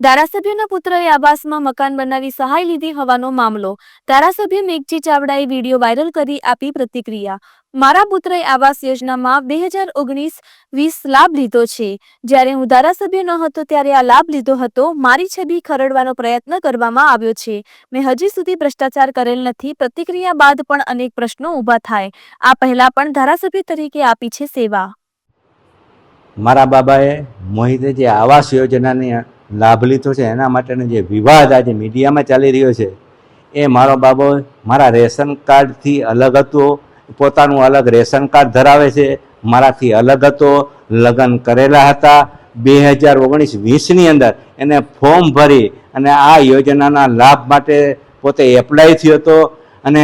ધારાસભ્યના પુત્રએ આવાસમાં મકાન બનાવી સહાય લીધી હોવાનો મામલો. ધારાસભ્ય મેઘજી ચાવડાએ વીડિયો વાયરલ કરી આપી પ્રતિક્રિયા. મારા પુત્રએ આવાસ યોજનામાં બે હજાર ઓગણીસ વીસ લાભ લીધો છે. જ્યારે હું ધારાસભ્ય ન હતો ત્યારે આ લાભ લીધો હતો. મારી છબી ખરડવાનો પ્રયત્ન કરવામાં આવ્યો છે. મેં હજી સુધી ભ્રષ્ટાચાર કરેલ નથી. પ્રતિક્રિયા બાદ પણ અનેક પ્રશ્નો ઊભા થાય. આ પહેલા પણ ધારાસભ્ય તરીકે આપી છે સેવા. મારા બાબાએ મોહિતે જે આવાસ યોજનાની લાભ લીધો છે. એના માટેનો જે વિવાદ આજે મીડિયામાં ચાલી રહ્યો છે, એ મારો બાબો મારા રેશન કાર્ડથી અલગ હતો. પોતાનું અલગ રેશન કાર્ડ ધરાવે છે. મારાથી અલગ હતો. લગ્ન કરેલા હતા. બે હજાર ઓગણીસ વીસની અંદર એને ફોર્મ ભરી અને આ યોજનાના લાભ માટે પોતે એપ્લાય થયો હતો. અને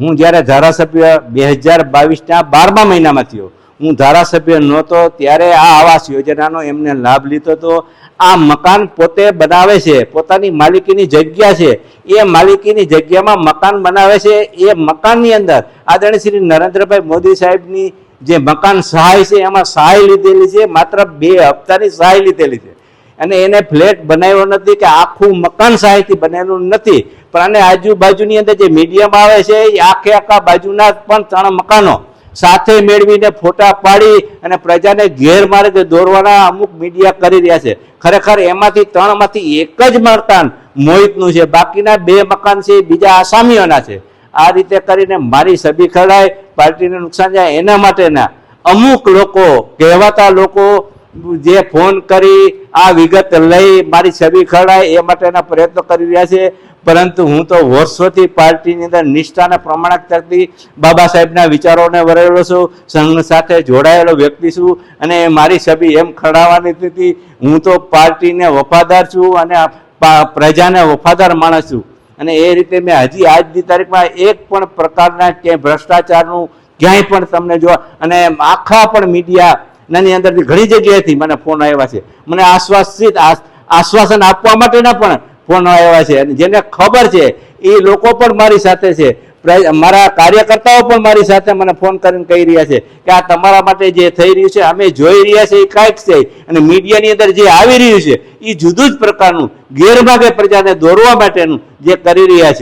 હું જ્યારે ધારાસભ્ય બે હજાર બાવીસના બારમા મહિનામાં થયો હું ધારાસભ્ય નહોતો, ત્યારે આ આવાસ યોજનાનો એમને લાભ લીધો હતો આ મકાન પોતે બનાવે છે, પોતાની માલિકીની જગ્યા છે. એ માલિકીની જગ્યામાં મકાન બનાવે છે, એ મકાનની અંદર આદરણીય શ્રી નરેન્દ્રભાઈ મોદી સાહેબની જે મકાન સહાય છે, એમાં સહાય લીધેલી છે, માત્ર બે હપ્તાની સહાય લીધેલી છે. અને એને ફ્લેટ બનાવ્યો નથી કે આખું મકાન સહાયથી બનેલું નથી. પણ આને આજુબાજુની અંદર જે મીડિયમ આવે છે, એ આખે આખા બાજુના પણ ત્રણ મકાનો. સાથે મેળવીને ફોટા પાડી અને પ્રજાને ગેરમાર્ગે દોરવાના અમુક મીડિયા કરી રહ્યા છે. ખરેખર એમાંથી ત્રણમાંથી એક જ મકાન મોહિતનું છે. બાકીના બે મકાન છે બીજા આસામીઓના છે. આ રીતે કરીને મારી સભી ખડાય પાર્ટીને નુકસાન જાય એના માટેના અમુક લોકો, કહેવાતા લોકો જે ફોન કરી આ વિગત લઈ મારી છબી ખરડાય એ માટેના પ્રયત્નો કરી રહ્યા છે. પરંતુ હું તો વર્ષોથી પાર્ટીની અંદર નિષ્ઠાને પ્રમાણક પ્રમાણિકતાથી બાબા સાહેબના વિચારોને વરેલો છું. સંઘ સાથે જોડાયેલો વ્યક્તિ છું અને મારી છબી એમ ખરડાવવાની હતી હું તો પાર્ટીને વફાદાર છું અને પ્રજાને વફાદાર માણસ છું. અને એ રીતે મેં હજી આજની તારીખમાં એક પણ પ્રકારના ક્યાંય ભ્રષ્ટાચારનું ક્યાંય પણ તમને જોવા અને આખા પણ મીડિયા નાની અંદરથી ઘણી જગ્યાએથી મને ફોન આવ્યા છે. મને આશ્વાસિત આશ્વાસન આપવા માટેના પણ ફોન આવ્યા છે. અને જેને ખબર છે, એ લોકો પણ મારી સાથે છે. મારા કાર્યકર્તાઓ પણ મારી સાથે મને ફોન કરીને કહી રહ્યા છે કે આ તમારા માટે જે થઈ રહ્યું છે, અમે જોઈ રહ્યા છે એ કાંઈક છે. અને મીડિયાની અંદર જે આવી રહ્યું છે, એ જુદું જ પ્રકારનું ગેરભાગે પ્રજાને દોરવા માટેનું જે કરી રહ્યા છે.